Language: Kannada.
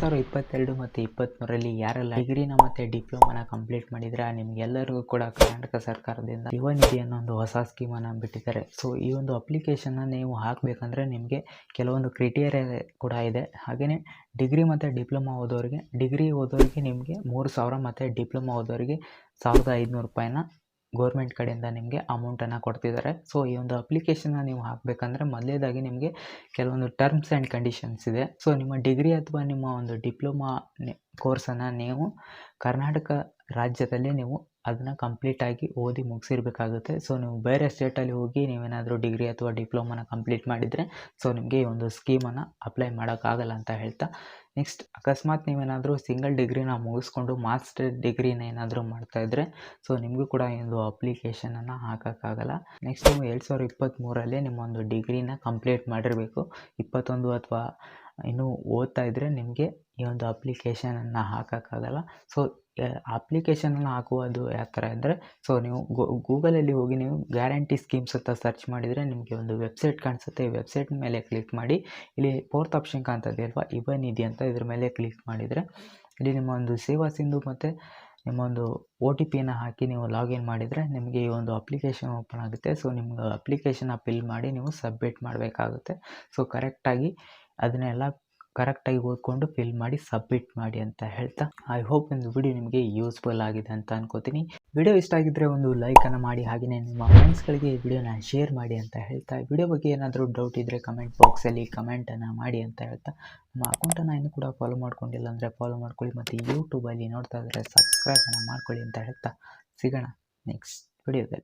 ಸಾವಿರದ ಇಪ್ಪತ್ತೆರಡು ಮತ್ತು ಇಪ್ಪತ್ತ್ಮೂರರಲ್ಲಿ ಯಾರೆಲ್ಲ ಡಿಗ್ರಿನ ಮತ್ತು ಡಿಪ್ಲೊಮಾನ ಕಂಪ್ಲೀಟ್ ಮಾಡಿದರೆ ನಿಮಗೆಲ್ಲರಿಗೂ ಕೂಡ ಕರ್ನಾಟಕ ಸರ್ಕಾರದಿಂದ ಯುವ ನಿಧಿ ಅನ್ನೋ ಒಂದು ಹೊಸ ಸ್ಕೀಮನ್ನು ಬಿಟ್ಟಿದ್ದಾರೆ. ಸೊ ಈ ಒಂದು ಅಪ್ಲಿಕೇಶನ್ನ ನೀವು ಹಾಕಬೇಕಂದ್ರೆ ನಿಮಗೆ ಕೆಲವೊಂದು ಕ್ರಿಟೇರಿಯಾ ಕೂಡ ಇದೆ. ಹಾಗೆಯೇ ಡಿಗ್ರಿ ಮತ್ತು ಡಿಪ್ಲೊಮಾ ಓದೋರಿಗೆ, ಡಿಗ್ರಿ ಓದೋರಿಗೆ ನಿಮಗೆ ಮೂರು ಸಾವಿರ ಮತ್ತು ಡಿಪ್ಲೊಮಾ ಓದೋರಿಗೆ ಸಾವಿರದ ಐದುನೂರು ರೂಪಾಯಿನ ಗೌರ್ಮೆಂಟ್ ಕಡೆಯಿಂದ ನಿಮಗೆ ಅಮೌಂಟನ್ನು ಕೊಡ್ತಿದ್ದಾರೆ ಸೊ ಈ ಒಂದು ಅಪ್ಲಿಕೇಶನ್ನ ನೀವು ಹಾಕಬೇಕಂದ್ರೆ ಮೊದಲೇದಾಗಿ ನಿಮಗೆ ಕೆಲವೊಂದು ಟರ್ಮ್ಸ್ ಆ್ಯಂಡ್ ಕಂಡೀಷನ್ಸ್ ಇದೆ. ಸೊ ನಿಮ್ಮ ಡಿಗ್ರಿ ಅಥವಾ ನಿಮ್ಮ ಒಂದು ಡಿಪ್ಲೊಮಾ ಕೋರ್ಸನ್ನು ನೀವು ಕರ್ನಾಟಕ ರಾಜ್ಯದಲ್ಲಿ ನೀವು ಅದನ್ನು ಕಂಪ್ಲೀಟಾಗಿ ಓದಿ ಮುಗಿಸಿರ್ಬೇಕಾಗುತ್ತೆ. ಸೊ ನೀವು ಬೇರೆ ಸ್ಟೇಟಲ್ಲಿ ಹೋಗಿ ನೀವೇನಾದರೂ ಡಿಗ್ರಿ ಅಥವಾ ಡಿಪ್ಲೊಮಾನ ಕಂಪ್ಲೀಟ್ ಮಾಡಿದರೆ ಸೊ ನಿಮಗೆ ಈ ಒಂದು ಸ್ಕೀಮನ್ನು ಅಪ್ಲೈ ಮಾಡೋಕ್ಕಾಗಲ್ಲ ಅಂತ ಹೇಳ್ತಾ. ನೆಕ್ಸ್ಟ್ ಅಕಸ್ಮಾತ್ ನೀವೇನಾದರೂ ಸಿಂಗಲ್ ಡಿಗ್ರಿನ ಮುಗಿಸ್ಕೊಂಡು ಮಾಸ್ಟರ್ ಡಿಗ್ರಿನ ಏನಾದರೂ ಮಾಡ್ತಾಯಿದ್ರೆ ಸೊ ನಿಮಗೂ ಕೂಡ ಈ ಒಂದು ಅಪ್ಲಿಕೇಶನನ್ನು ಹಾಕೋಕ್ಕಾಗಲ್ಲ. ನೆಕ್ಸ್ಟ್ ನೀವು ಎರಡು ಸಾವಿರದ ಇಪ್ಪತ್ತ್ಮೂರಲ್ಲೇ ನಿಮ್ಮ ಒಂದು ಡಿಗ್ರಿನ ಕಂಪ್ಲೀಟ್ ಮಾಡಿರಬೇಕು. ಇಪ್ಪತ್ತೊಂದು ಅಥವಾ ಇನ್ನೂ ಓದ್ತಾ ಇದ್ದರೆ ನಿಮಗೆ ಈ ಒಂದು ಅಪ್ಲಿಕೇಶನನ್ನು ಹಾಕೋಕ್ಕಾಗಲ್ಲ. ಸೊ ಅಪ್ಲಿಕೇಶನನ್ನು ಹಾಕುವುದು ಯಾವ ಥರ ಅಂದರೆ ಸೊ ನೀವು ಗೂಗಲಲ್ಲಿ ಹೋಗಿ ನೀವು ಗ್ಯಾರಂಟಿ ಸ್ಕೀಮ್ಸ್ ಅಂತ ಸರ್ಚ್ ಮಾಡಿದರೆ ನಿಮಗೆ ಒಂದು ವೆಬ್ಸೈಟ್ ಕಾಣಿಸುತ್ತೆ. ಈ ವೆಬ್ಸೈಟ್ ಮೇಲೆ ಕ್ಲಿಕ್ ಮಾಡಿ, ಇಲ್ಲಿ ಫೋರ್ತ್ ಆಪ್ಷನ್ ಕಾಣ್ತದೆ ಅಲ್ವಾ? ಇವನ್ ಇದೆ ಅಂತ ಇದ್ರ ಮೇಲೆ ಕ್ಲಿಕ್ ಮಾಡಿದರೆ, ಇಲ್ಲಿ ನಿಮ್ಮ ಒಂದು ಸೇವಾ ಸಿಂಧು ಮತ್ತು ನಿಮ್ಮ ಒಂದು ಒ ಟಿ ಪಿನ ಹಾಕಿ ನೀವು ಲಾಗಿನ್ ಮಾಡಿದರೆ ನಿಮಗೆ ಈ ಒಂದು ಅಪ್ಲಿಕೇಶನ್ ಓಪನ್ ಆಗುತ್ತೆ. ಸೊ ನಿಮ್ಗೆ ಅಪ್ಲಿಕೇಶನ್ ಫಿಲ್ ಮಾಡಿ ನೀವು ಸಬ್ಮಿಟ್ ಮಾಡಬೇಕಾಗುತ್ತೆ. ಸೊ ಕರೆಕ್ಟಾಗಿ ಅದನ್ನೆಲ್ಲ ಕರೆಕ್ಟಾಗಿ ಓದ್ಕೊಂಡು ಫಿಲ್ ಮಾಡಿ ಸಬ್ಮಿಟ್ ಮಾಡಿ ಅಂತ ಹೇಳ್ತಾ ಐ ಹೋಪ್ ಒಂದು ವಿಡಿಯೋ ನಿಮಗೆ ಯೂಸ್ಫುಲ್ ಆಗಿದೆ ಅಂತ ಅನ್ಕೋತೀನಿ. ವಿಡಿಯೋ ಇಷ್ಟ ಆಗಿದ್ದರೆ ಒಂದು ಲೈಕನ್ನು ಮಾಡಿ ಹಾಗೆಯೇ ನಿಮ್ಮ ಫ್ರೆಂಡ್ಸ್ಗಳಿಗೆ ಈ ವಿಡಿಯೋನ ಶೇರ್ ಮಾಡಿ ಅಂತ ಹೇಳ್ತಾ ವಿಡಿಯೋ ಬಗ್ಗೆ ಏನಾದರೂ ಡೌಟ್ ಇದ್ದರೆ ಕಮೆಂಟ್ ಬಾಕ್ಸಲ್ಲಿ ಕಮೆಂಟನ್ನು ಮಾಡಿ ಅಂತ ಹೇಳ್ತಾ, ನಮ್ಮ ಅಕೌಂಟನ್ನು ಇನ್ನೂ ಕೂಡ ಫಾಲೋ ಮಾಡ್ಕೊಂಡಿಲ್ಲ ಅಂದರೆ ಫಾಲೋ ಮಾಡ್ಕೊಳ್ಳಿ ಮತ್ತು ಯೂಟ್ಯೂಬಲ್ಲಿ ನೋಡ್ತಾ ಇದ್ದರೆ ಸಬ್ಸ್ಕ್ರೈಬನ್ನು ಮಾಡ್ಕೊಳ್ಳಿ ಅಂತ ಹೇಳ್ತಾ, ಸಿಗೋಣ ನೆಕ್ಸ್ಟ್ ವಿಡಿಯೋದಲ್ಲಿ